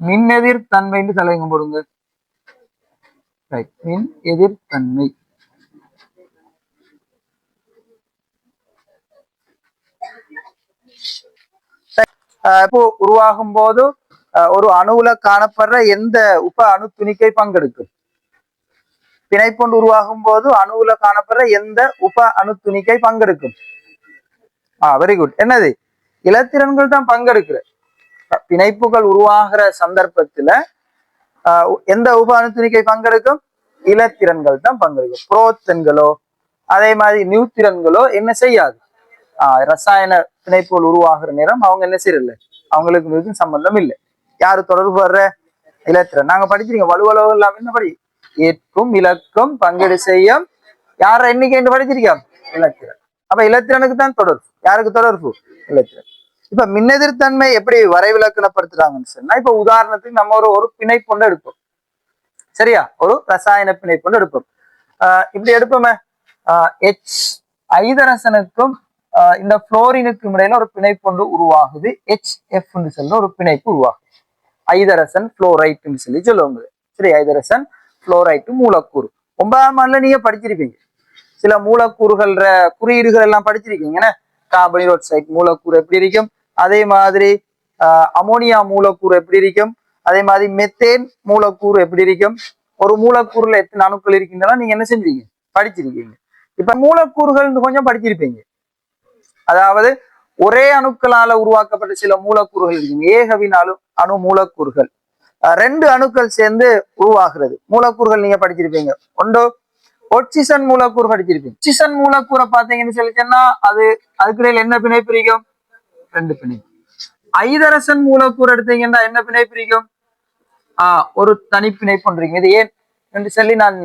மின் எதிர் தன்மைன்னு தலைங்க போடுங்க. மின் எதிர் தன்மை. இப்போ உருவாகும் போது அஹ் ஒரு அணுவுல காணப்படுற எந்த உப அணு துணிக்கை பங்கெடுக்கும் பிணைப்பொண்டு உருவாகும் போது அணுவுல காணப்படுற எந்த உப அணு துணிக்கை பங்கெடுக்கும் ஆ வெரி குட் என்னது? இலத்திரன்கள் தான் பங்கெடுக்கிற. பிணைப்புகள் உருவாகிற சந்தர்ப்பத்துல ஆஹ் எந்த உப துணிக்கை பங்கெடுக்கும்? இலத்திறன்கள் தான் பங்கெடுக்கும். புரோத்தன்களோ அதே மாதிரி நியூத்திரன்களோ என்ன செய்யாது? ஆஹ் ரசாயன பிணைப்புகள் உருவாகிற நேரம் அவங்க என்ன செய்யறதில்ல. அவங்களுக்கு மிகவும் சம்பந்தம் இல்லை. யாரு தொடர்பு வர்ற இலத்திரன். நாங்க படிச்சிருக்கோம். வலுவலவு இல்லாம என்ன படி? ஏற்கும் இலக்கும் பங்கீடு செய்யும். யார எண்ணிக்கை என்று படிச்சிருக்கோம் இலத்திரன். அப்ப இலத்திரனுக்கு தான் தொடர்பு. யாருக்கு தொடர்பு? இலத்திரன். இப்ப மின்னெதிர்த்தன்மை எப்படி வரைவிலக்கணப்படுத்துறாங்கன்னு சொன்னா இப்ப உதாரணத்துக்கு நம்ம ஒரு ஒரு பிணைப்பொண்டு எடுப்போம். சரியா? ஒரு ரசாயன பிணைப்பொண்டு எடுப்போம். ஆஹ் இப்படி எடுப்போமே. எச் ஐதரசனுக்கும் ஆஹ் இந்த புளோரினுக்கும் இடையில ஒரு பிணைப்பொண்டு உருவாகுது. எச் எஃப்னு சொல்ல ஒரு பிணைப்பு உருவாகுது. ஐதரசன் புளோரைட்னு சொல்லி சொல்லுவாங்க. சரி ஐதரசன் புளோரைட்டு மூலக்கூறு. ஒன்பதாம் ஆண்டுல நீங்க படிச்சிருப்பீங்க. சில மூலக்கூறுகள்ற குறியீடுகள் எல்லாம் படிச்சிருக்கீங்க. என்ன? கார்பன் ஆக்சைடு மூலக்கூறு எப்படி இருக்கும்? அதே மாதிரி ஆஹ் அமோனியா மூலக்கூறு எப்படி இருக்கும்? அதே மாதிரி மெத்தேன் மூலக்கூறு எப்படி இருக்கும்? ஒரு மூலக்கூறுல எத்தனை அணுக்கள் இருக்கின்றன? நீங்க என்ன செஞ்சீங்க படிச்சிருக்கீங்க. இப்ப மூலக்கூறுகள் கொஞ்சம் படிச்சிருப்பீங்க. அதாவது ஒரே அணுக்களால உருவாக்கப்பட்ட சில மூலக்கூறுகள் இருக்கு ஏகவினாலும் அணு மூலக்கூறுகள். ரெண்டு அணுக்கள் சேர்ந்து உருவாகிறது. மூலக்கூறுகள் நீங்க படிச்சிருப்பீங்க. ஒன்று ஒட்சிசன் மூலக்கூறு படிச்சிருப்பீங்க. ஒட்சிசன் மூலக்கூறை பார்த்தீங்கன்னு சொல்லிச்சேன்னா அது அதுக்கிடையில் என்ன பிணைப்பு இருக்கும் ரெண்டு பிணை. ஐதரசன் மூலக்கூறு எடுத்தீங்கன்னா என்ன பிணை பிரிக்கும்? ஆஹ் ஒரு தனிப்பிணை பண்றீங்க இது ஏன்? என்று சொல்லி நான்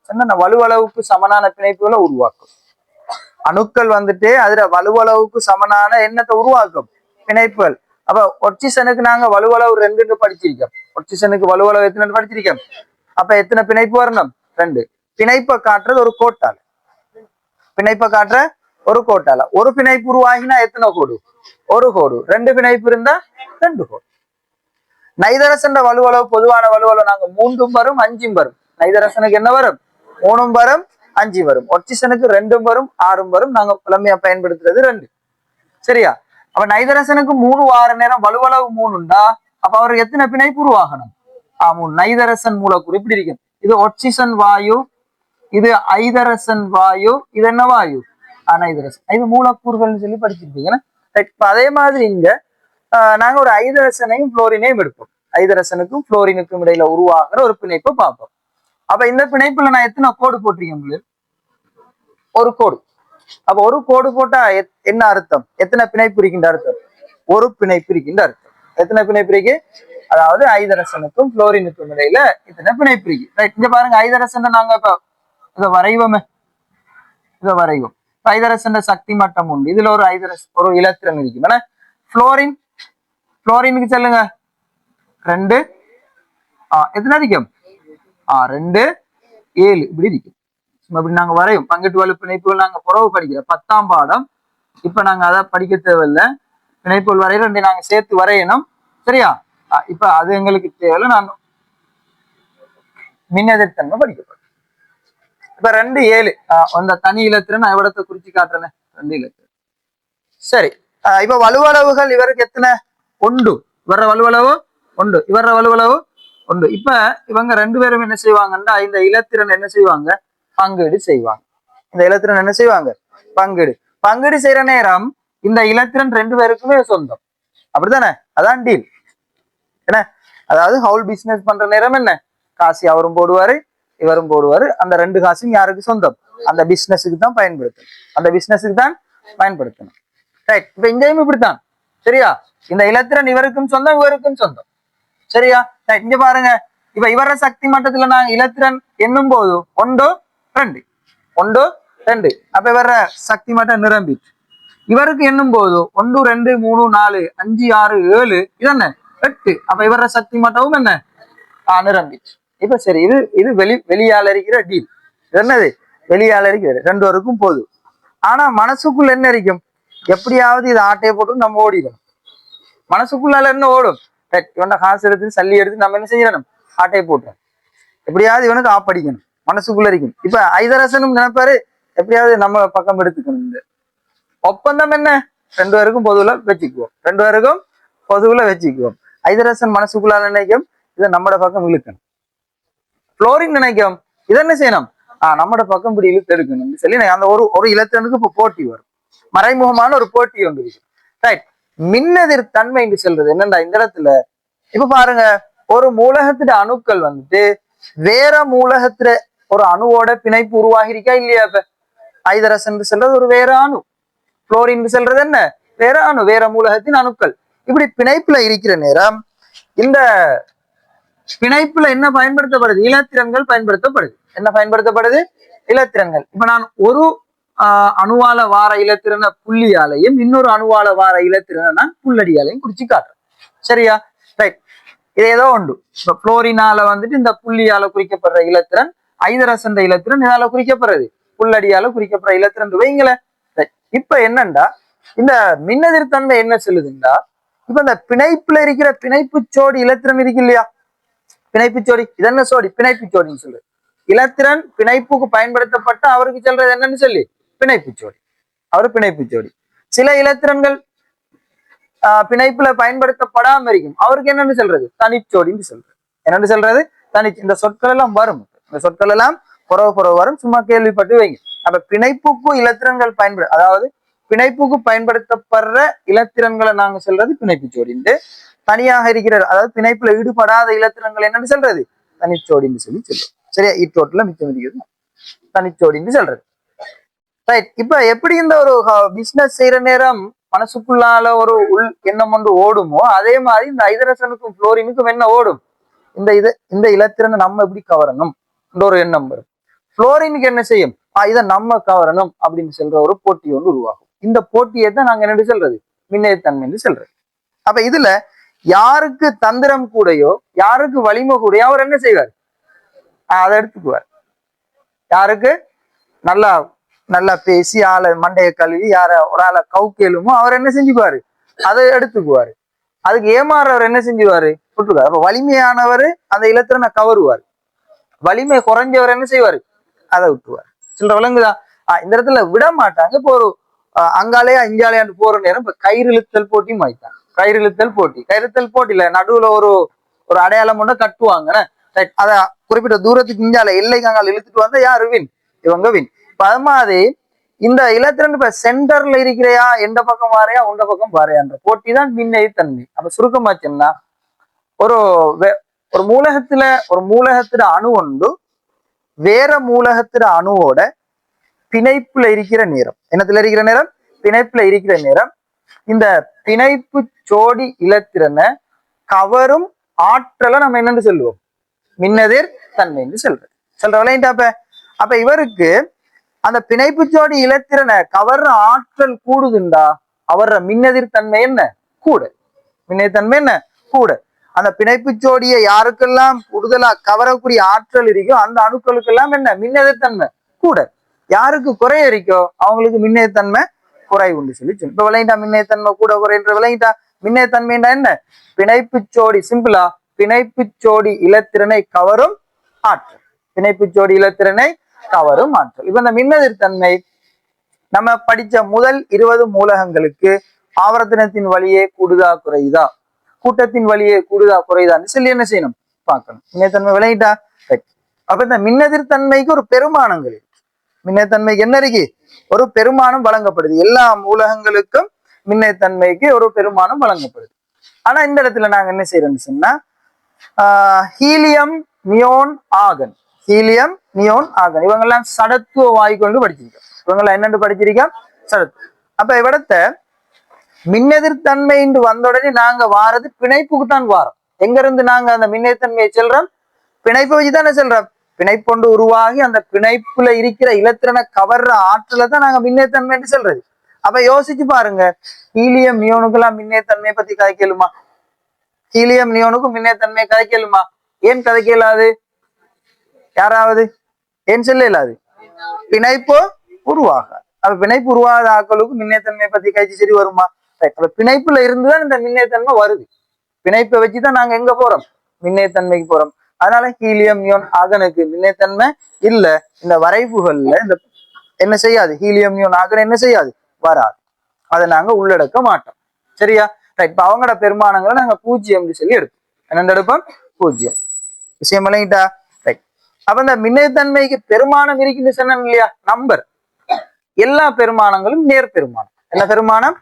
சொன்ன வலுவளவுக்கு சமனான பிணைப்புகளை உருவாக்கும். அணுக்கள் வந்துட்டு அதுல வலுவளவுக்கு சமனான எண்ணத்தை உருவாக்கும் பிணைப்புகள். அப்ப ஒட்சிசனுக்கு நாங்க வலுவளவு ரெண்டுன்னு படிச்சிருக்கோம். ஒட்சிசனுக்கு வலுவளவு எத்தனை படிச்சிருக்கோம். அப்ப எத்தனை பிணைப்பு வரணும்? ரெண்டு. பிணைப்பை காட்டுறது ஒரு கோட்டால. பிணைப்பை காட்டுற ஒரு கோட்டால. ஒரு பிணைப்பு உருவாகினா எத்தனை கோடு? ஒரு கோடு. ரெண்டு பிணைப்பு இருந்தா ரெண்டு கோடு. நைதரசன் வலுவளவு பொதுவான வலுவளவு நாங்க மூன்றும் வரும் அஞ்சும் வரும். நைதரசனுக்கு என்ன வரும்? மூணும் வரும் அஞ்சு வரும். ஒட்சிசனுக்கு ரெண்டும் வரும் ஆறும் வரும். நாங்க புலமையா பயன்படுத்துறது ரெண்டு. சரியா? அப்ப நைதரசனுக்கு மூணு வார நேரம் வலுவளவு மூணுண்டா அப்ப அவருக்கு எத்தனை பிணைப்பு உருவாகணும்? ஆ நைதரசன் மூலக்கூறு இப்படி இருக்கும் இது ஒட்சிசன் வாயு இது ஐதரசன் வாயு இது என்ன வாயு? அனைதரசன் இது மூலக்கூறுகள்னு சொல்லி படிச்சிருப்பீங்க இப்போ அதே மாதிரி இங்க ஆஹ் நாங்க ஒரு ஐதரசனையும் புளோரினையும் எடுப்போம். ஐதரசனுக்கும் புளோரினுக்கும் இடையில உருவாகிற ஒரு பிணைப்பை பார்ப்போம். அப்ப இந்த பிணைப்புல நான் எத்தனை கோடு போட்டிருக்கேன் உங்களுக்கு ஒரு கோடு. அப்ப ஒரு கோடு போட்டா எத்- என்ன அர்த்தம்? எத்தனை பிணைப்பு இருக்கின்ற அர்த்தம்? ஒரு பிணைப்பு இருக்கின்ற அர்த்தம். எத்தனை பிணைப்பு இருக்கு? அதாவது ஐதரசனுக்கும் புளோரினுக்கும் இடையில இத்தனை பிணைப்பு இருக்கு? ரைட் இங்க பாருங்க ஐதரசன் நாங்க இப்ப இதை வரைவோமே. இதை வரைவோம். ஐதரசன் சக்தி மட்டம் உண்டு. இதுல ஒரு ஐதரஸ் ஒரு இலத்திரன் இருக்கும். ஏன்னா புளோரின் புளோரினுக்கு சொல்லுங்க. ரெண்டு. எத்தனை இருக்கும் ரெண்டு. ஏழு. இப்படி இருக்கும். சும்மா இப்படி நாங்க வரையும். பங்கெட்டு வலு பிணைப்புகள் நாங்க புறவு படிக்கிறோம் பத்தாம் பாடம். இப்ப நாங்க அதை படிக்க தேவையில்ல. பிணைப்புகள் வரைய ரெண்டு நாங்க சேர்த்து வரையணும். சரியா? இப்ப அது எங்களுக்கு தேவையில்ல. நான் மின்னெதிர்த்தன்மை படிக்கப்படும் இப்ப ரெண்டு ஏழு. அந்த தனி இலத்திரன் நான் எவ்வளத்தை குறிச்சு காட்டுறேன்? ரெண்டு இலத்திரன் சரி. இப்ப வலுவளவுகள் இவருக்கு எத்தனை? ஒன்று. இவர வலுவளவு ஒன்று. இவர வலுவளவு ஒன்று. இப்ப இவங்க ரெண்டு பேரும் என்ன செய்வாங்கன்னா இந்த இலத்திரன் என்ன செய்வாங்க? பங்கீடு செய்வாங்க. இந்த இலத்திரன் என்ன செய்வாங்க? பங்கீடு. பங்கீடு செய்யற நேரம் இந்த இலத்திரன் ரெண்டு பேருக்குமே சொந்தம். அப்படித்தானே? அதான் டீல் என்ன? அதாவது ஹவுல் பிசினஸ் பண்ற நேரம் என்ன? காசி அவரும் போடுவாரு இவரும் போடுவாரு. அந்த ரெண்டு காசும் யாருக்கு சொந்தம்? அந்த பிசினஸுக்கு தான் பயன்படுத்தணும். அந்த பிசினஸுக்கு தான் பயன்படுத்தணும். ரைட் இப்ப இங்கேயும் இப்படித்தான். சரியா? இந்த இலத்திரன் இவருக்கும் சொந்தம் இவருக்கும் சொந்தம். சரியா? ரைட் இங்க பாருங்க. இப்ப இவர சக்தி மட்டத்துல நாங்க இலத்திரன் என்னும் போது ஒன்று ரெண்டு? ஒன்று ரெண்டு. அப்ப இவர சக்தி மட்டம் நிரம்பிட்டு இவருக்கு என்னும் போது ஒன்று ரெண்டு மூணு நாலு அஞ்சு ஆறு ஏழு இதென்ன எட்டு. அப்ப இவர சக்தி மட்டமும் என்ன? ஆ நிரம்பிச்சு. இப்ப சரி இது இது வெளி வெளியால இருக்கிற டீல் என்னது? வெளியால இருக்கிற ரெண்டு வரைக்கும் போதும் ஆனா மனசுக்குள்ள என்ன இருக்கும் எப்படியாவது இது ஆட்டையை போட்டு நம்ம ஓடிடணும். மனசுக்குள்ளால என்ன ஓடும்? இவன காசு எடுத்து சல்லி எடுத்து நம்ம என்ன செய்யணும்? ஆட்டையை போட்டோம் எப்படியாவது இவனுக்கு ஆப்படிக்கணும் மனசுக்குள்ள இருக்கும் இப்ப ஐதரசனும் நினைப்பாரு எப்படியாவது நம்ம பக்கம் எடுத்துக்கணும் இந்த. ஒப்பந்தம் என்ன? ரெண்டு பேருக்கும் பொதுவில் வச்சுக்குவோம். ரெண்டு பேருக்கும் பொதுவில் வச்சுக்குவோம். ஐதரசன் மனசுக்குள்ளால நினைக்கும்? இதை நம்மட பக்கம் இழுக்கணும். புளோரின் நினைக்கும். இதை என்ன செய்யணும்? ஆஹ் நம்மட பக்கம் இப்படி இழுத்து எடுக்கணும். சொல்லி அந்த ஒரு ஒரு இலத்தனுக்கு இப்ப போட்டி வரும். மறைமுகமான ஒரு போட்டி ஒன்று இருக்கு. ரைட் மின்னதிர் தன்மை என்று சொல்றது என்னண்டா? இந்த இடத்துல. இப்ப பாருங்க ஒரு மூலகத்திட அணுக்கள் வந்துட்டு வேற மூலகத்துல ஒரு அணுவோட பிணைப்பு உருவாகி இருக்கா இல்லையா இப்ப? ஐதரசன் சொல்றது ஒரு வேற அணு. புளோரின் சொல்றது என்ன? வேற அணு வேற மூலகத்தின் அணுக்கள். இப்படி பிணைப்புல இருக்கிற நேரம் இந்த பிணைப்புல என்ன பயன்படுத்தப்படுது? இலத்திரன்கள் பயன்படுத்தப்படுது. என்ன பயன்படுத்தப்படுது? இலத்திரன்கள் இப்ப நான் ஒரு ஆஹ், அணுவால வார இலத்திரன புள்ளியாலையும் இன்னொரு அணுவால வார இலத்திரனை நான் புள்ளடியாலையும் குறிச்சு காட்டுறேன். சரியா? ரைட் இது ஏதோ உண்டு இப்ப புளோரினால வந்துட்டு இந்த புள்ளியால குறிக்கப்படுற இலத்திரன் ஐதரசந்த இலத்திரன் இதால குறிக்கப்படுறது. புள்ளடியால குறிக்கப்படுற இலத்திரன் வைங்களேன் இப்ப என்னண்டா? இந்த மின்னெதிர்த்தன்மை என்ன சொல்லுதுண்டா? இப்ப இந்த பிணைப்புல இருக்கிற பிணைப்பு சோடி இலத்திரம் இருக்கு இல்லையா? பிணைப்பு சோடி இது என்ன சோடி பிணைப்பு சோடின்னு சொல்லு. இலத்திரன் பிணைப்புக்கு பயன்படுத்தப்பட்ட அவருக்கு சொல்றது என்னன்னு சொல்லி? பிணைப்பு சோடி அவர் பிணைப்பு சோடி சில இலத்திரன்கள் ஆஹ், பிணைப்புல பயன்படுத்தப்படாம இருக்கும். அவருக்கு என்னன்னு சொல்றது? தனிச்சோடின்னு சொல்றது. என்னன்னு சொல்றது? தனி இந்த சொற்கள் எல்லாம் வரும். இந்த சொற்கள் எல்லாம் புறவு புறவு வரும். சும்மா கேள்விப்பட்டு வைங்க. அப்ப பிணைப்புக்கும் இலத்திரன்கள் பயன்படு அதாவது பிணைப்புக்கு பயன்படுத்தப்படுற இலத்திரன்களை நாங்க சொல்றது பிணைப்பு ஜோடிண்டு தனியாக இருக்கிற அதாவது பிணைப்புல ஈடுபடாத இலத்திரங்கள் என்னன்னு சொல்றது? தனிச்சோடின்னு சொல்லி சொல்லுவோம் சரியா? E இட்டோட்டில் மிச்சம் இருக்கிறது. தனிச்சோடின்னு சொல்றது. ரைட் இப்ப எப்படி இந்த ஒரு பிசினஸ் செய்யற நேரம் மனசுக்குள்ளால ஒரு உள் எண்ணம் ஒன்று ஓடுமோ அதே மாதிரி இந்த ஐதரசனுக்கும் புளோரினுக்கும் என்ன ஓடும்? இந்த இது இந்த இலத்திரனை நம்ம எப்படி கவரணும்? ஒரு எண்ணம் வரும். புளோரினுக்கு என்ன செய்யும்? இதை நம்ம கவரணும் அப்படின்னு சொல்ற ஒரு போட்டி ஒன்று உருவாகும். இந்த போட்டியை தான் நாங்க என்ன சொல்றது? மின்னையத்தன்மைன்னு சொல்றது. அப்ப இதுல யாருக்கு தந்திரம் கூடையோ யாருக்கு வலிமை கூடையோ அவர் என்ன செய்வார்? அதை எடுத்துக்குவார். யாருக்கு? நல்லா நல்லா பேசி ஆளை மண்டைய கழுவி யார ஒரு ஆளை கவுக்கேலுமோ அவர் என்ன செஞ்சுக்குவாரு? அதை எடுத்துக்குவாரு. அதுக்கு ஏமாறுறவர் என்ன செஞ்சுவாரு? விட்டுருவாரு அப்ப வலிமையானவர் அந்த இலத்திரனை கவருவார். வலிமை குறைஞ்சவர் என்ன செய்வாரு? அதை விட்டுருவார் சில விலங்குதான். ஆஹ் இந்த இடத்துல விட மாட்டாங்க இப்போ ஒரு அங்காலேயா இங்காலேயான்னு போற நேரம் இப்ப கயிறு இழுத்தல் போட்டியும் வாய்த்தான் கயிறு இழுத்தல் போட்டி. கயிறுத்தல் போட்டியில நடுவுல ஒரு ஒரு அடையாளம் ஒன்று கட்டுவாங்க அத குறிப்பிட்ட தூரத்துக்கு இஞ்சால எல்லைக்கு அங்கால இழுத்துட்டு வந்தா யாரு? வின். இவங்க வின். இப்ப அது மாதிரி இந்த இலத்திரன் இப்ப சென்டர்ல இருக்கிறையா? எந்த பக்கம் வாரையா? உண்ட பக்கம் வாரையான்ற போட்டி தான் மின்னை தன்மை. அப்ப சுருக்கமாச்சுன்னா ஒரு ஒரு மூலகத்துல ஒரு மூலகத்துல அணு ஒன்று வேற மூலகத்துல அணுவோட பிணைப்புல இருக்கிற நேரம். என்னத்துல இருக்கிற நேரம்? பிணைப்புல இருக்கிற நேரம். இந்த பிணைப்பு ஜோடி இலத்திரனை கவரும் ஆற்றலை நம்ம என்னன்னு சொல்லுவோம்? மின்னதிர் தன்மைன்னு என்று சொல்ற விளையாண்டா அப்ப? அப்ப இவருக்கு அந்த பிணைப்பு ஜோடி இலத்திறனை கவர்ற ஆற்றல் கூடுதுண்டா? அவர்ற மின்னதிர் தன்மை என்ன? கூட. மின்னதிர் தன்மை என்ன? கூட. அந்த பிணைப்பு ஜோடியை யாருக்கெல்லாம் கூடுதலா கவரக்கூடிய ஆற்றல் இருக்கோ அந்த அணுக்களுக்கெல்லாம் என்ன? மின்னதிர் தன்மை. கூட. யாருக்கு குறை இருக்கோ அவங்களுக்கு மின்னையத்தன்மை குறை உண்டு சொல்லி சொல்லு இப்ப விளையிட்டா மின்னேத்தன்மை கூட குறைன்ற விளையிட்டா மின்னையத்தன்மைண்டா என்ன? பிணைப்பு சோடி சிம்பிளா பிணைப்பு சோடி இலத்திறனை கவரும் ஆற்றல். பிணைப்பு சோடி இலத்திறனை கவரும் ஆற்றல். இப்ப இந்த மின்னதிர்த்தன்மை நம்ம படிச்ச முதல் இருபது மூலகங்களுக்கு ஆவர்த்தனத்தின் வழியே கூடுதா குறையுதா? கூட்டத்தின் வழியே கூடுதா குறையுதான்னு சொல்லி என்ன செய்யணும்? பார்க்கணும். மின்னத்தன்மை விளையிட்டா அப்ப இந்த மின்னதிர்த்தன்மைக்கு ஒரு பெருமானங்கள் இருக்கு. மின்னைத்தன்மைக்கு என்ன இருக்கு? ஒரு பெருமானம் வழங்கப்படுது. எல்லா மூலகங்களுக்கும் மின்னத்தன்மைக்கு ஒரு பெருமானம் வழங்கப்படுது. ஆனா இந்த இடத்துல நாங்க என்ன செய்யறோம்னு சொன்னா helium neon argon. Helium neon argon. இவங்கெல்லாம் சடத்துவ வாயு கொண்டு படிச்சிருக்கோம் இவங்கெல்லாம் என்னன்னு படிச்சிருக்கோம் சடத்து. அப்ப இவ்விடத்த மின்னெதிர்த்தன்மை என்று வந்த உடனே நாங்க வாரது பிணைப்புக்கு தான் வாரோம். எங்க இருந்து நாங்க அந்த மின்னெதிர்த்தன்மையை செல்றோம்? பிணைப்பை வச்சு தானே செல்றோம். பிணைப்பொண்டு உருவாகி அந்த பிணைப்புல இருக்கிற இலத்திரனை கவர்ற ஆற்றலை தான் நாங்க மின்னேத்தன்மைன்னு சொல்றது. அப்ப யோசிச்சு பாருங்க. ஹீலியம் நியோனுக்கெல்லாம் மின்னேத்தன்மையை பத்தி கதைக்கலுமா ஹீலியம் நியோனுக்கும் மின்னேத்தன்மையை கதைக்கலுமா ஏன் கதை கேளாது யாராவது? ஏன் சொல்ல இயலாது பிணைப்பு உருவாக அப்ப பிணைப்பு உருவாத ஆக்களுக்கு மின்னேத்தன்மையை பத்தி கழிச்சு சரி வருமா? அப்ப பிணைப்புல இருந்துதான் இந்த மின்னேத்தன்மை வருது. பிணைப்பை வச்சுதான் நாங்க எங்க போறோம்? மின்னேத்தன்மைக்கு போறோம். அதனால ஹீலியம் யோன் ஆகனுக்கு மின்னைத்தன்மை இல்ல. இந்த வரைவுகள்ல இந்த என்ன செய்யாது? ஹீலியம் யோன் ஆகன் என்ன செய்யாது? வராது. அதை நாங்க உள்ளடக்க மாட்டோம். சரியா? ரைட் இப்ப அவங்களோட பெருமானங்களை நாங்க பூஜ்ஜியம்னு சொல்லி எடுப்போம். என்னென்ன எடுப்போம்? பூஜ்ஜியம் விஷயம் இல்லைங்கிட்டா ரைட் அப்ப இந்த மின்னைத்தன்மைக்கு பெருமானம் இருக்குன்னு சொன்னேன் இல்லையா? நம்பர். எல்லா பெருமானங்களும் நேர் பெருமானம். என்ன பெருமானம்?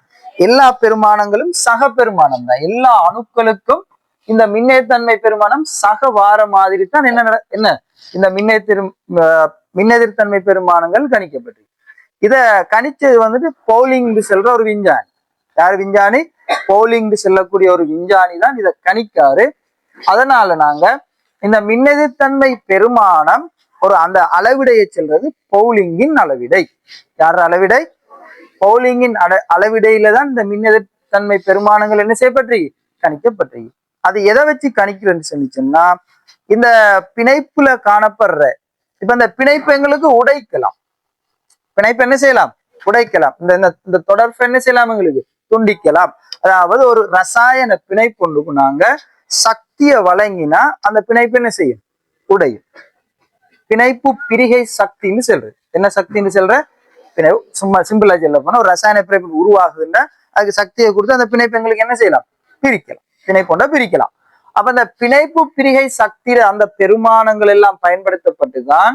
எல்லா பெருமானங்களும் சக பெருமானம் தான். எல்லா அணுக்களுக்கும் இந்த மின்னேத்தன்மை பெருமானம் சக வார மாதிரி தான் என்ன நட- என்ன? இந்த மின்னேத்திரு அஹ் மின்னெதிர்த்தன்மை பெருமானங்கள் கணிக்கப்பட்டிருக்கு. இத கணிச்சது வந்துட்டு பவுலிங் செல்ற ஒரு விஞ்ஞானி. யார் விஞ்ஞானி? போலிங்கு செல்லக்கூடிய ஒரு விஞ்ஞானி தான் இதை கணிக்காரு. அதனால நாங்க இந்த மின்னெதிர்த்தன்மை பெருமானம் ஒரு அந்த அளவிடையை செல்றது பவுலிங்கின் அளவிடை. யார் அளவிடை? பவுலிங்கின் அட அளவிடையில தான் இந்த மின்னெதிர்த்தன்மை பெருமானங்கள் என்ன செய்யப்பட்டிருக்கு? கணிக்கப்பட்டிருக்கு. அது எதை வச்சு கணிக்கிறேன்னு சொல்லிச்சோம்னா இந்த பிணைப்புல காணப்படுற இப்ப இந்த பிணைப்பு எங்களுக்கு உடைக்கலாம். பிணைப்பு என்ன செய்யலாம்? உடைக்கலாம். இந்த இந்த- தொடர்பு என்ன செய்யலாம் எங்களுக்கு? துண்டிக்கலாம். அதாவது ஒரு ரசாயன பிணைப்புண்டுக்கு நாங்க சக்தியை வழங்கினா அந்த பிணைப்பு என்ன செய்யும்? உடையும். பிணைப்பு பிரிகை சக்தின்னு சொல்றது. என்ன சக்தின்னு சொல்ற? பிணைப்பு. சும்மா சிம்பிளா சொல்ல போனா ஒரு ரசாயன பிணைப்பு உருவாகுதுன்னா அதுக்கு சக்தியை கொடுத்து அந்த பிணைப்பு எங்களுக்கு என்ன செய்யலாம்? பிரிக்கலாம். பிணைப்புண்ட பிரிக்கலாம். அப்ப அந்த பிணைப்பு பிரிகை சக்தியில அந்த பெருமானங்கள் எல்லாம் பயன்படுத்தப்பட்டுதான்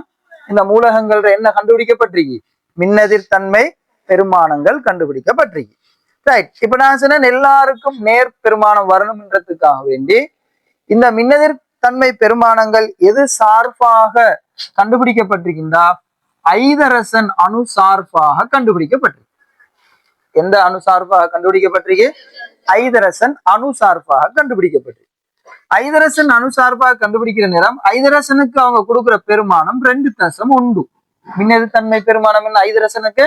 இந்த மூலகங்கள் என்ன கண்டுபிடிக்கப்பட்டிருக்கு? மின்னதிர் தன்மை பெருமானங்கள் கண்டுபிடிக்கப்பட்டிருக்கு. ரைட் இப்ப நான் சொன்னேன் எல்லாருக்கும் நேர் பெருமானம் வரணும்ன்றதுக்காக வேண்டி இந்த மின்னதிர் தன்மை பெருமானங்கள் எது சார்பாக கண்டுபிடிக்கப்பட்டிருக்கின்றா? ஐதரசன் அணு சார்பாக கண்டுபிடிக்கப்பட்டிருக்கு. எந்த அணு சார்பாக கண்டுபிடிக்கப்பட்டிருக்கு? ஐதரசன் அணுசார்பாக கண்டுபிடிக்கப்பட்டு ஐதரசன் அணுசார்பாக கண்டுபிடிக்கிற நேரம் ஐதரசனுக்கு அவங்க கொடுக்குற பெருமானம் ரெண்டு தசம் உண்டு. மின்னது தன்மை பெருமானம் என்ன? ஐதரசனுக்கு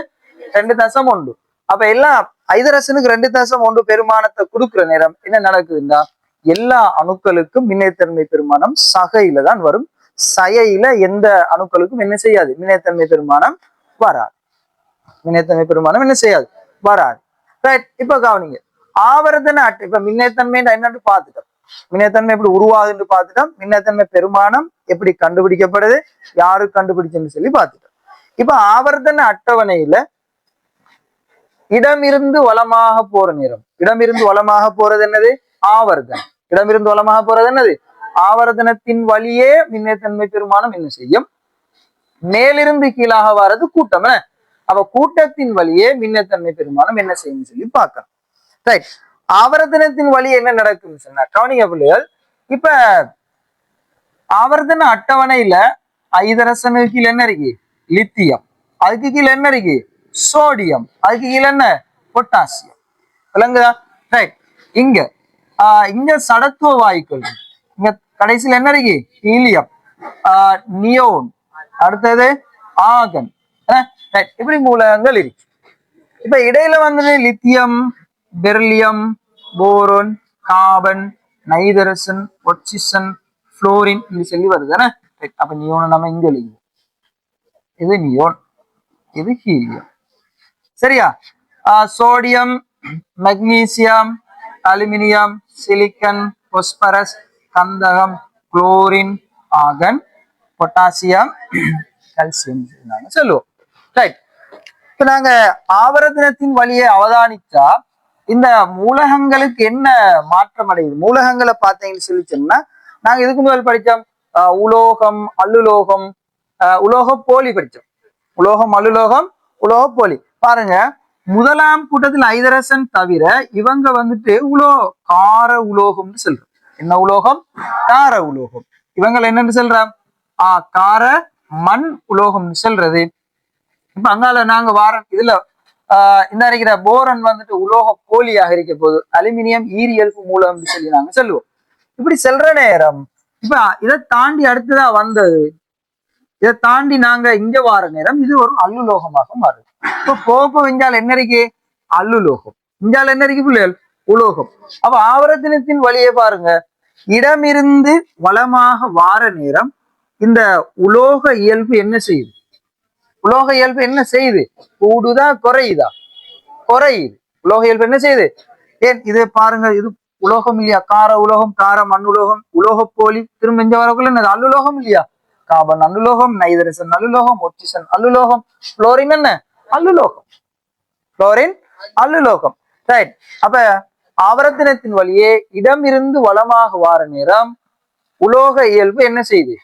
ரெண்டு தசம் உண்டு. அப்ப எல்லாம் ஐதரசனுக்கு ரெண்டு தசம் ஒன்று பெருமானத்தை கொடுக்கிற நேரம் என்ன நடக்குதுன்னா எல்லா அணுக்களுக்கும் மின்னைத்தன்மை பெருமானம் சகையில தான் வரும். சகையில எந்த அணுக்களுக்கும் என்ன செய்யாது? மின்னைத்தன்மை பெருமானம் வராது. மின்னைத்தன்மை பெருமானம் என்ன செய்யாது? வராது. ரைட் இப்ப கவனிங்க. ஆவரதன அட்டை இப்ப மின்னைத்தன்மை என்னன்னு பார்த்துட்டோம். மின்னைத்தன்மை எப்படி உருவாகுதுன்னு பார்த்துட்டோம். மின்னைத்தன்மை பெருமானம் எப்படி கண்டுபிடிக்கப்படுது? யாரு கண்டுபிடிச்சுன்னு சொல்லி பார்த்துட்டோம். இப்ப ஆவர்த்தன அட்டவணையில இடமிருந்து வளமாக போற நேரம் இடமிருந்து வளமாக போறது என்னது? ஆவர்த்தனம் இடமிருந்து வலமாக போறது என்னது? ஆவர்த்தனத்தின் வழியே மின்னைத்தன்மை பெருமானம் என்ன செய்யும்? மேலிருந்து கீழாக வர்றது கூட்டம் அவ அப்ப கூட்டத்தின் வழியே மின்னத்தன்மை பெருமானம் என்ன செய்யும் சொல்லி பார்க்கணும். ரைட் ஆவர்த்தனத்தின் வழி என்ன நடக்கும்னு சொன்னா கவனிங்க பிள்ளைகள் இப்ப ஆவர்த்தன அட்டவணையில ஐதரசனுக்கு கீழே என்ன இருக்கு? லித்தியம். அதுக்கு கீழே என்ன இருக்கு? சோடியம். அதுக்கு கீழே என்ன? பொட்டாசியம். விளங்குதா? ரைட் இங்க ஆஹ் இங்க சடத்துவ வாயுக்கள் இங்க கடைசியில் என்ன இருக்கு? ஹீலியம். ஆஹ் நியோன். அடுத்தது ஆகன். இப்படி மூலகங்கள் இருக்கு. இப்ப இடையில வந்து lithium beryllium boron carbon nitrogen oxygen fluorine இது சொல்லி வருது தானே அப்ப நியோனை நம்ம இங்க எழுதுவோம் இது நியோன்? இது ஹீலியம்? சரியா? Sodium magnesium aluminium silicon phosphorus கந்தகம் குளோரின் ஆகன் பொட்டாசியம் கால்சியம் நாங்க சொல்லுவோம். ரைட் இப்ப நாங்க ஆவர்த்தனத்தின் வழியை அவதானித்தா இந்த மூலகங்களுக்கு என்ன மாற்றம் அடையுது? மூலகங்களை பார்த்தீங்கன்னு சொல்லி சொன்னா நாங்க இதுக்கு முதல் படிச்சோம்? ஆஹ் உலோகம் அல்லுலோகம் ஆஹ் உலோக போலி படிச்சோம். உலோகம் அல்லுலோகம் உலோக போலி பாருங்க முதலாம் கூட்டத்தில் ஐதரசன் தவிர இவங்க வந்துட்டு உலோ கார உலோகம்னு சொல்றோம். என்ன உலோகம்? கார உலோகம். இவங்க என்னன்னு சொல்றான் ஆ கார மண் உலோகம்னு சொல்றது. இப்ப அங்கால நாங்க வாரம் இதுல இந்த இருக்கிற போரன் வந்துட்டு உலோக போலியாக இருக்க போது அலுமினியம் ஈரியல்பு மூலம் சொல்லி நாங்க சொல்லுவோம். இப்படி செல்ற நேரம் இப்ப இதை தாண்டி அடுத்ததா வந்தது இதை தாண்டி நாங்க இங்க வார நேரம் இது ஒரு அல்லுலோகமாக மாறுது. இப்ப போக இஞ்சால் என்ன இருக்கு? அல்லுலோகம். இஞ்சால் என்ன இருக்கு பிள்ளைகள்? உலோகம். அப்ப ஆவரத்தினத்தின் வழியே பாருங்க. இடமிருந்து வளமாக வார நேரம் இந்த உலோக இயல்பு என்ன செய்யுது? உலோக இயல்பு என்ன செய்யுது? கூடுதா குறையுதா? குறையுது. உலோக இயல்பு என்ன செய்யுது? ஏன்? இது பாருங்க. இது உலோகம் இல்லையா? கார உலோகம் கார மண் உலோகம் உலோகப் போலி திரும்ப இங்க வரக்குள்ள என்னது அல்லுலோகம் இல்லையா காபன் அல்லுலோகம் நைதரசன் அல்லுலோகம் ஒட்டிசன் அல்லுலோகம் புளோரின் என்ன? அல்லுலோகம் புளோரின் அல்லுலோகம் ரைட். அப்ப ஆவர்த்தனத்தின் வழியே இடமிருந்து வளமாக வார நேரம் உலோக இயல்பு என்ன செய்யுது?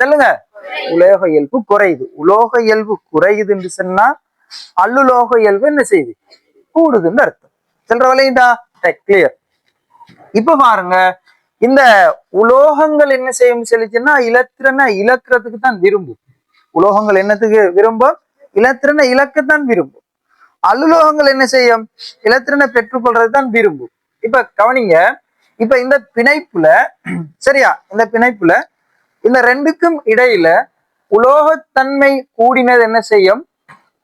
சொல்லுங்க. உலோக இயல்பு குறையுது. உலோக இயல்பு குறையுது என்று சொன்னா அல்லுலோக இயல்பு என்ன செய்யுது? கூடுதுன்னு அர்த்தம். சொல்ற விளையுண்டா கிளியர் இப்ப பாருங்க இந்த உலோகங்கள் என்ன செய்யும் சொல்லிச்சுன்னா இலத்திரனை இழக்கிறதுக்கு தான் விரும்பும். உலோகங்கள் என்னத்துக்கு விரும்பும்? இலத்திரனை இழக்கத்தான் விரும்பும். அல்லுலோகங்கள் என்ன செய்யும்? இலத்திரனை பெற்றுக்கொள்றது தான் விரும்பும். இப்ப கவனிங்க இப்ப இந்த பிணைப்புல சரியா? இந்த பிணைப்புல இந்த ரெண்டுக்கும் இடையில உலோகத்தன்மை கூடினது என்ன செய்யும்?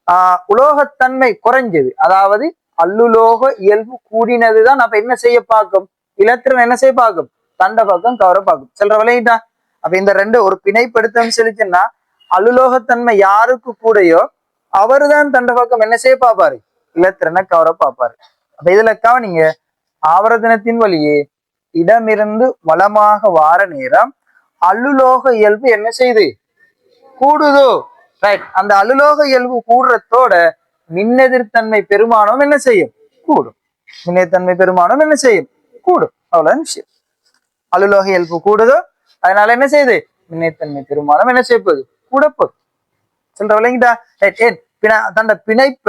ஆஹ் உலோகத்தன்மை குறைஞ்சது. அதாவது அல்லுலோக இயல்பு கூடினதுதான் அப்ப என்ன செய்ய பார்க்கும்? இலத்திரன் என்ன செய்ய பார்க்கும்? தண்ட பக்கம் கவர பார்க்கும் சொல்ற விளையிட்டா அப்ப இந்த ரெண்டு ஒரு பிணைப்படுத்தம் சொல்லிச்சுன்னா அல்லுலோகத்தன்மை யாருக்கு கூடையோ அவருதான் தண்ட பக்கம் என்ன செய்ய பார்ப்பாரு? இலத்திரனை கவர பார்ப்பாரு. அப்ப இதுல கவனிங்க ஆவரதனத்தின் வழியே இடமிருந்து வளமாக வார நேரம் அலுலோக இயல்பு என்ன செய்யுது கூடுதோ? ரைட் அந்த அலுலோக இயல்பு கூடுறதோட மின்னெதிர்த்தன்மை பெருமானம் என்ன செய்யும்? கூடும். மின்னெதிர்த்தன்மை பெருமானம் என்ன செய்யும்? கூடும். அவ்வளவு விஷயம். அலுலோக இயல்பு கூடுதோ? அதனால என்ன செய்யுது மின்னேத்தன்மை பெருமானம் என்ன செய்ய போகுது? கூடப்போகுது சொல்ற விளங்கிட்டா? ரைட் ஏன்? பிண அந்த பிணைப்ப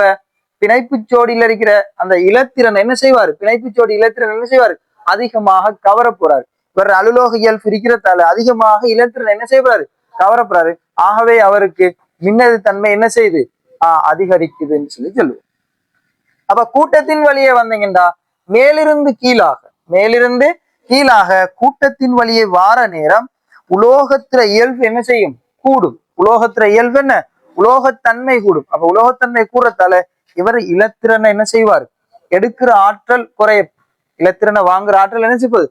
பிணைப்பு ஜோடியில இருக்கிற அந்த இலத்திரன் என்ன செய்வாரு? பிணைப்பு ஜோடி இலத்திரன் என்ன செய்வாரு? அதிகமாக கவர போறாரு. இவர் அலுலோக இயல்பு இருக்கிறதால அதிகமாக இலத்திரன் என்ன செய்வாரு கவரப்படுறாரு ஆகவே அவருக்கு மின்னது தன்மை என்ன செய்யுது ஆஹ் அதிகரிக்குதுன்னு சொல்லி சொல்லுவோம். அப்ப கூட்டத்தின் வழியே வந்தீங்கன்னா மேலிருந்து கீழாக மேலிருந்து கீழாக கூட்டத்தின் வழியே வார நேரம் உலோகத்துல இயல்பு என்ன செய்யும்? கூடும். உலோகத்துல இயல்பு என்ன? உலோகத்தன்மை கூடும். அப்ப உலோகத்தன்மை கூறத்தால இவர் இலத்திரனை என்ன செய்வார்? எடுக்கிற ஆற்றல் குறைய இலத்திரனை வாங்குற ஆற்றல் என்ன செய்வது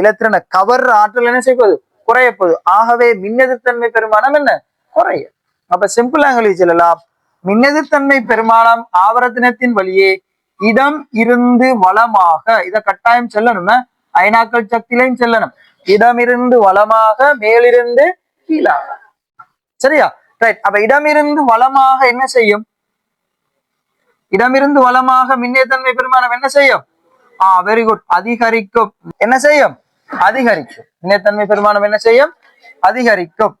இலத்திரனை கவர்ற ஆற்றல் என்ன செய்வது குறைய போகுது. ஆகவே மின்னெதிர்த்தன்மை பெருமானம் என்ன? குறைய அப்ப சிம்பிள் ஆங்கிலி சொல்லலாம். மின்னெதிர்த்தன்மை பெருமானம் ஆவரத்தினத்தின் வழியே இடம் இருந்து வளமாக இத கட்டாயம் செல்லணுமே ஐநாக்கள் சக்தியிலையும் செல்லணும். இடமிருந்து வளமாக மேலிருந்து கீழாக. சரியா? ரைட் அப்ப இடமிருந்து வளமாக என்ன செய்யும்? இடமிருந்து வளமாக மின்னேத்தன்மை பெருமானம் என்ன செய்யும்? ஆ வெரி குட் அதிகரிக்கும். என்ன செய்யும்? அதிகரிக்கும். மின்னேத்தன்மை பெருமானம் என்ன செய்யும்? அதிகரிக்கும்.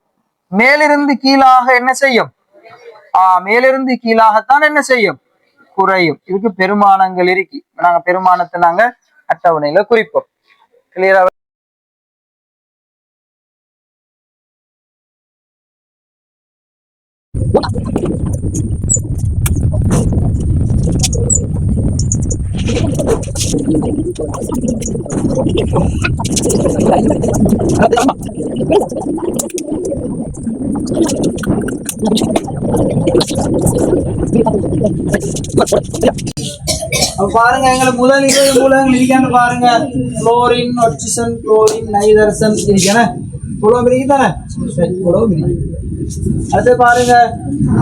மேலிருந்து கீழாக என்ன செய்யும்? ஆ மேலிருந்து கீழாகத்தான் என்ன செய்யும்? குறையும். இதுக்கு பெருமானங்கள் இருக்கு. நாங்க பெருமானத்தை நாங்க அட்டவணையில குறிப்போம். கிளியரா பாருங்க எங்களை முதல் இருபது மூலங்கள் இருக்கான்னு பாருங்க. குளோரின் ஒட்சிசன் குளோரின் நைதரசன் இருக்கானே இவ்வளவு பிரிக்கு தானே சரி பிரிக்கு அடுத்து பாருங்க.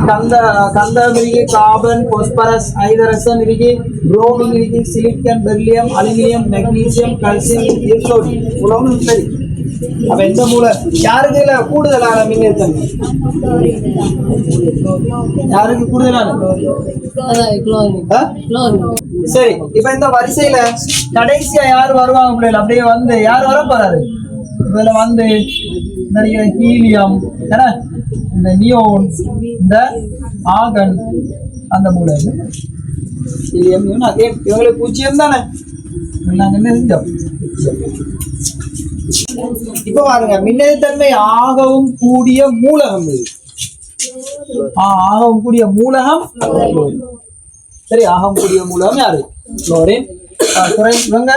கந்த கந்தம் இருக்கு கார்பன் பொஸ்பரஸ் ஐதரசன் இருக்கு புரோமின் இருக்கு silicon beryllium aluminium magnesium calcium sodium உலகம் சரி. அப்ப எந்த மூல யாருக்கு இல்ல? கூடுதலான மின்னேற்றம். யாருக்கு கூடுதலான? சரி. இப்ப இந்த வரிசையில கடைசியா யார் வருவாங்க பிள்ளைகள் அப்படியே வந்து. யார் வர போறாரு? இதுல வந்து நிறைய ஹீலியம். என்ன இந்த நியோன் இந்த ஆகன் அந்த மூளை ஹீலியம் அதே இவங்களுக்கு பூஜ்ஜியம் தானே? நாங்க என்ன செஞ்சோம் இப்ப பாருங்க மின்னழுத்தன்மை ஆகவும் கூடிய மூலகம் இது. ஆகவும் கூடிய மூலகம்? சரி ஆகவும் கூடிய மூலகம் யாரு? குளோரின் குறை இவங்க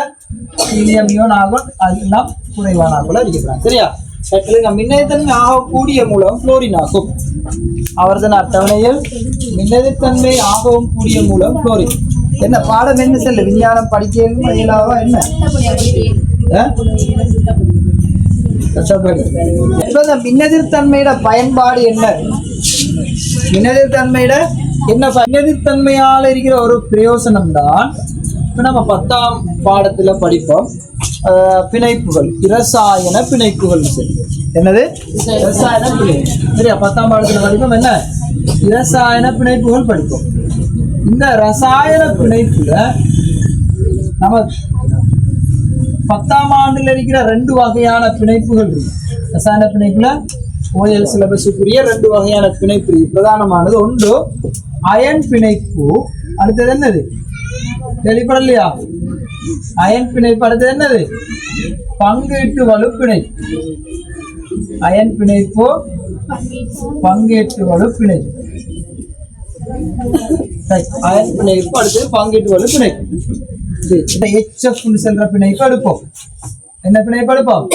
ஹீலியம் நியோன் ஆகும் அதெல்லாம் குறைவான ஆகுல இருக்கிறாங்க சரியா? சற்றுங்க மின்னழுத்தன்மை ஆகக்கூடிய மூலம் புளோரின் ஆகும் அவர்தன் அட்டவணையில் மின்னழுத்தன்மை ஆகவும் கூடிய மூலம் புளோரின் என்ன பாடம் என்ன செல்ல? விஞ்ஞானம் படிக்க இயலாவா என்ன? மின்னதிர்த்தன்மையோட பயன்பாடு என்ன? மின்னதிர்த்தன்மையோட என்ன மின்னதிர்த்தன்மையால் இருக்கிற ஒரு பிரயோசனம் தான் நம்ம பத்தாம் பாடத்துல படிப்போம். ஆஹ், பிணைப்புகள். இரசாயன பிணைப்புகள் சரி. என்னது? இரசாயன பிணைப்பு. சரியா? பத்தாம் பாடத்துல படிப்போம் என்ன? இரசாயன பிணைப்புகள் படிப்போம். இந்த ரசாயன பிணைப்புல நம்ம பத்தாம் ஆண்டுல இருக்கிற ரெண்டு வகையான பிணைப்புகள் இருக்கு. ரசாயன பிணைப்புல ஓஎல் சிலபஸுக்குரிய ரெண்டு வகையான பிணைப்பு பிரதானமானது ஒன்று அயன் பிணைப்பு. அடுத்தது என்னது? வெளிப்படலையா அயன் பிணைப்பு என்னது? பங்கீட்டு வலுப்பிணை. அயன் பிணைப்போ பங்கேற்று வலுப்பிணை. அயன் பிணைப்பு அடுத்தது பங்கீட்டு வலுப்பிணை. பிணைப்பு இது பிணைப்பு எடுப்போம். என்ன பிணைப்பு எடுப்போம்?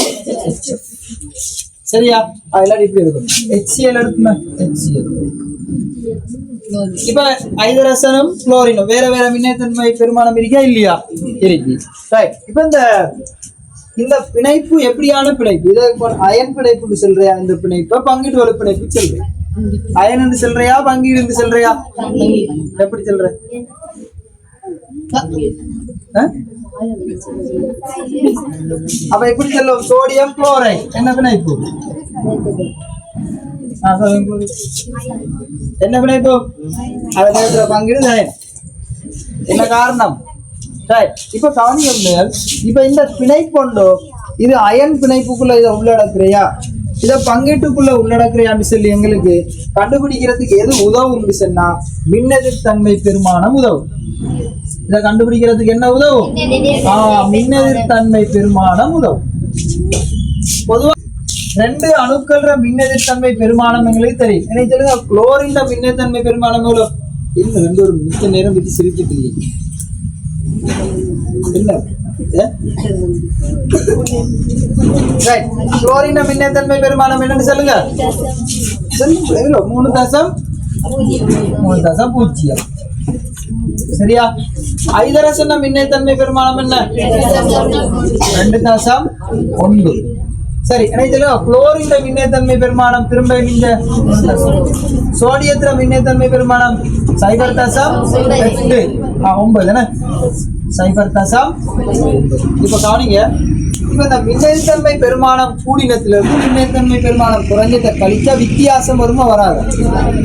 HF. சரியா? அதெல்லாம் இப்படி இருக்கும். HCl எடுக்குமா HCl. இப்ப ஐதரசனும் குளோரினும் வேற வேற மின்னத்தன்மை பெருமானம் இருக்கா இல்லையா? இருக்கு. ரைட் இப்ப இந்த இந்த பிணைப்பு எப்படியான பிணைப்பு? இதை அயன் பிணைப்புன்னு சொல்றியா இந்த பிணைப்பை? பங்கிட்டு வலு பிணைப்பு சொல்றேன். அயன் என்று சொல்றியா? பங்கீடு என்று சொல்றியா? எப்படி சொல்ற? அப்ப எப்படி சொல்லுவோம் சோடியம் குளோரைட் என்ன பிணைப்பு என்ன பிணைப்பு அதை நேரத்துல பங்கிடு என்ன காரணம் இப்ப கவனிங்க இப்ப இந்த பிணைப்புண்டோ இது அயன் பிணைப்புக்குள்ள இதை உள்ளடக்குறியா இதை பங்கீட்டுக்குள்ள உள்ளடக்குறியான்னு சொல்லி எங்களுக்கு? கண்டுபிடிக்கிறதுக்கு எது உதவும் சொன்னா தன்மை பெருமானம் உதவும். இதை கண்டுபிடிக்கிறதுக்கு என்ன உதவும்? மின்னதிர் தன்மை பெருமானம் உதவும். பொதுவா ரெண்டு அணுக்கள்ற மின்னதிர்த்தன்மை பெருமானம் எங்களுக்கு தெரியும். எனக்கு தெரியுங்க குளோரின் மின்னதன்மை பெருமானம் எவ்வளவு? இன்னும் ரெண்டு ஒரு மித்த நேரம் விட்டு சிரிச்சிட்டு இல்லை ஏ? மின்னேத்தன்மை பெருமானம் என்னன்னு சொல்லுங்க. மூணு தசம்? மூணு தசம் பூஜ்ஜியம். சரியா? ஐதரசன மின்னேத்தன்மை பெருமானம் என்ன? ரெண்டு தசம் ஒன்று. சரி எனக்கு குளோரின் மின்னேத்தன்மை பெருமானம் திரும்ப நீங்க சோடியத்துல மின்னேத்தன்மை பெருமானம் சைபர் தசம் எட்டு. ஒன்பது என்ன? சைபர் தசம் இப்ப கவனிங்க இப்ப இந்த மின்னல்தன்மை பெருமானம் கூடினத்திலிருந்து மின்னல்தன்மை பெருமானம் குறைஞ்சதை கழிச்சா வித்தியாசம் வருமா வராது.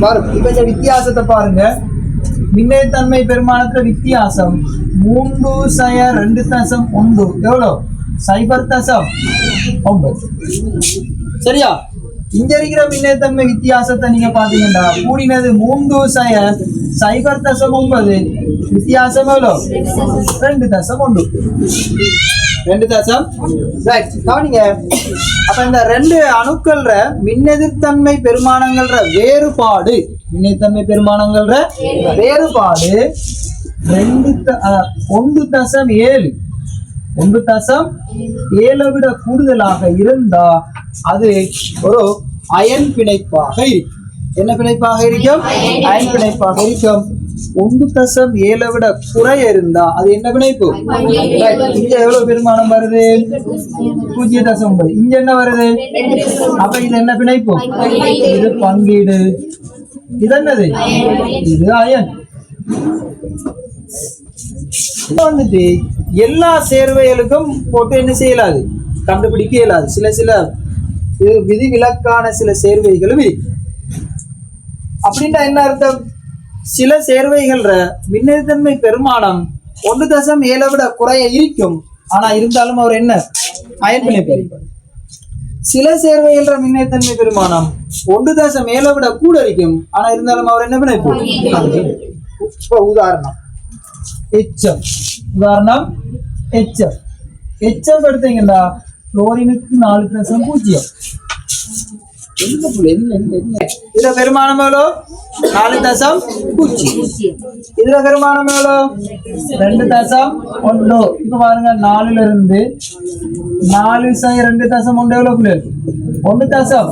வரும் இப்ப இந்த வித்தியாசத்தை பாருங்க. மின்னல்தன்மை பெருமானத்துல வித்தியாசம். மூன்று சய ரெண்டு தசம் ஒன்று. எவ்வளோ சைபர் தசம் ஒன்பது. சரியா? இங்க இருக்கிற மின்னேத்தன்மை வித்தியாசத்தை நீங்க பாத்தீங்கன்னா கூடினது மூன்று சய சைபர் தசம் ஒன்பது வித்தியாசம் எவ்வளோ ரெண்டு தசம் ஒன்று ரெண்டு தசம் ரைட் கவனிங்க அப்ப இந்த ரெண்டு அணுக்கள்ற மின்னெதிர்த்தன்மை பெருமானங்கள்ற வேறுபாடு மின்னெதிர்த்தன்மை பெருமானங்கள்ற வேறுபாடு ரெண்டு த- ஒன்று தசம் ஏழு ஒன்று தசம் ஏழை விட கூடுதலாக இருந்தா அது ஒரு அயன் பிணைப்பாக இருக்கும். என்ன பிணைப்பாக இருக்கும்? அயன் பிணைப்பாக இருக்கும். ஒன்று தசம் ஏழை விட குறைய இருந்தா அது என்ன பிணைப்பு? இங்க எவ்வளவு பெருமானம் வருது? பூஜ்ஜிய தசம் ஒன்பது. இங்க என்ன வருது? அப்ப இது என்ன பிணைப்பு? இது பங்கீடு. இது என்னது? இது அயன். வந்துட்டு எல்லா சேர்வைகளுக்கும் போட்டு என்ன செய்யலாது? கண்டுபிடிக்க இயலாது. சில சில இது விதிவிலக்கான சில சேர்வைகளும் இருக்கு. அப்படின்னா என்ன அர்த்தம்? சில சேர்வைகள்ற மின்னழுத்தன்மை பெருமானம் ஒன்று தசம் ஏழை விட குறைய இருக்கும். ஆனா இருந்தாலும் அவர் என்ன? அயன் பிணைப்பு சில சேர்வைகள்ற மின்னழுத்தன்மை பெருமானம் ஒன்று தசம் ஏழை விட கூட இருக்கும். ஆனா இருந்தாலும் அவர் என்ன பிணைப்பு உதாரணம். எச்சம். உதாரணம் எச்சம். எச்சம் எடுத்தீங்கன்னா குளோரினுக்கு நாலு தசம் பூஜ்ஜியம். என்ன புள்ள, என்ன, என்ன, என்ன? இதுல பெருமானம் எவ்வளோ? நாலு தசம் பூஜ்ஜியம். இதுல பெருமானம் எவ்வளோ? ரெண்டு தசம் ஒன்று இப்ப பாருங்க நாலுல இருந்து நாலு சை ரெண்டு தசம் ஒன்று எவ்வளோ புள்ளி? ஒன்று தசம்.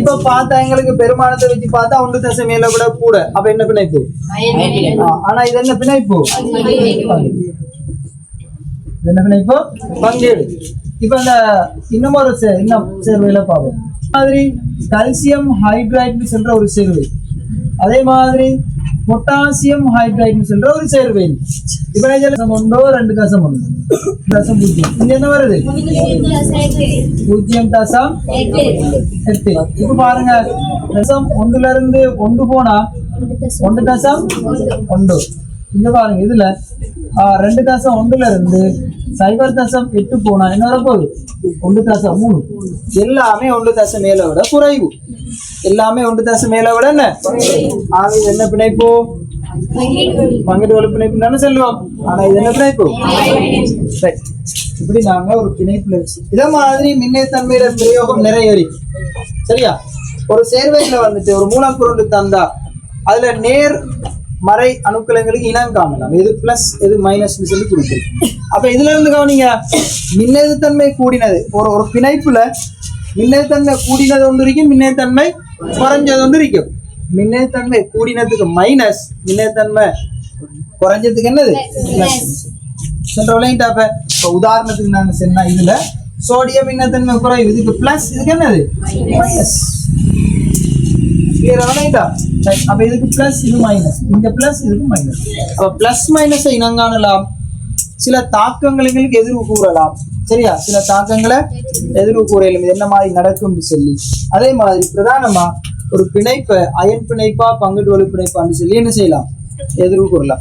இப்ப பார்த்தா எங்களுக்கு பெருமானத்தை வச்சு பார்த்தா ஒன்று தசம் மேல விட கூட. அப்ப என்ன பிணைப்பு? ஆனா இது என்ன பிணைப்பு? என்ன பிணைப்பு? பங்கீடு. இப்ப இந்த இன்னும் ஒரு இன்னும் சேர்வையில பார்ப்போம் மாதிரி கல்சியம் ஹைட்ரைட்னு சொல்ற ஒரு சேர்வை. அதே மாதிரி பொட்டாசியம் ஹைட்ரைட்னு சொல்ற ஒரு சேர்வேன் இப்ப கசம் உண்டோ ரெண்டு கசம் உண்டு? தசம் பூஜ்ஜியம். இங்க என்ன வருது? பூஜ்ஜியம் தசம் எட்டு. இப்ப பாருங்க தசம் ஒன்றுல இருந்து ஒன்று போனா ஒன்று தசம் ஒன்று இங்க பாருங்க இதுல ரெண்டு தசம் ஒன்றுல இருந்து சைபர் தசம் எட்டு போனா என்ன வரப்போகுது? ஒன்று தசம் மூணு. எல்லாமே ஒன்று தசம் மேல விட குறைவு. எல்லாமே ஒன்று தசம் மேல விட என்ன? ஆக இது என்ன பிணைப்பு? பங்கிட்டு வலு பிணைப்பு தானே சொல்லுவோம். ஆனா இது என்ன பிணைப்பு? சரி. இப்படி நாங்க ஒரு பிணைப்புல வச்சு இதே மாதிரி மின்னைத்தன்மையில பிரயோகம் நிறைய இருக்கு சரியா? ஒரு சேர்வையில வந்துட்டு ஒரு மூலப்பொருள் தந்தா அதுல நேர் மறை அணுக்களங்களுக்கு இனங்காமலாம் எது பிளஸ் எது மைனஸ் சொல்லி கொடுக்குது அப்ப இதுல இருந்து கவனிங்க மின்னெதிர்த்தன்மை கூடினது. ஒரு ஒரு பிணைப்புல மின்னெதிர்த்தன்மை கூடினது ஒன்று இருக்கும் மின்னெதிர்த்தன்மை குறைஞ்சது ஒன்று இருக்கும். மின்னெதிர்த்தன்மை கூடினதுக்கு மைனஸ் மின்னெதிர்த்தன்மை குறைஞ்சதுக்கு என்னது? பிளஸ் சென்ற விளையாட்டாப்ப இப்போ உதாரணத்துக்கு நாங்க சொன்னா இதுல சோடியம் மின்னத்தன்மை குறைவு. இதுக்கு பிளஸ் இதுக்கு என்னது? மைனஸ் அப்ப இதுக்கு பிளஸ் இது மைனஸ் இங்க பிளஸ் இதுக்கு மைனஸ் அப்ப ப்ளஸ் மைனஸை இனங்காணலாம் சில தாக்கங்களுக்கு எதிர்வு கூறலாம். சரியா? சில தாக்கங்களை எதிர்வு கூறையிலும் என்ன மாதிரி நடக்கும்னு சொல்லி. அதே மாதிரி பிரதானமா ஒரு பிணைப்பை அயன் பிணைப்பா பங்கு வலு பிணைப்பான்னு சொல்லி என்ன செய்யலாம்? எதிர்வு கூறலாம்.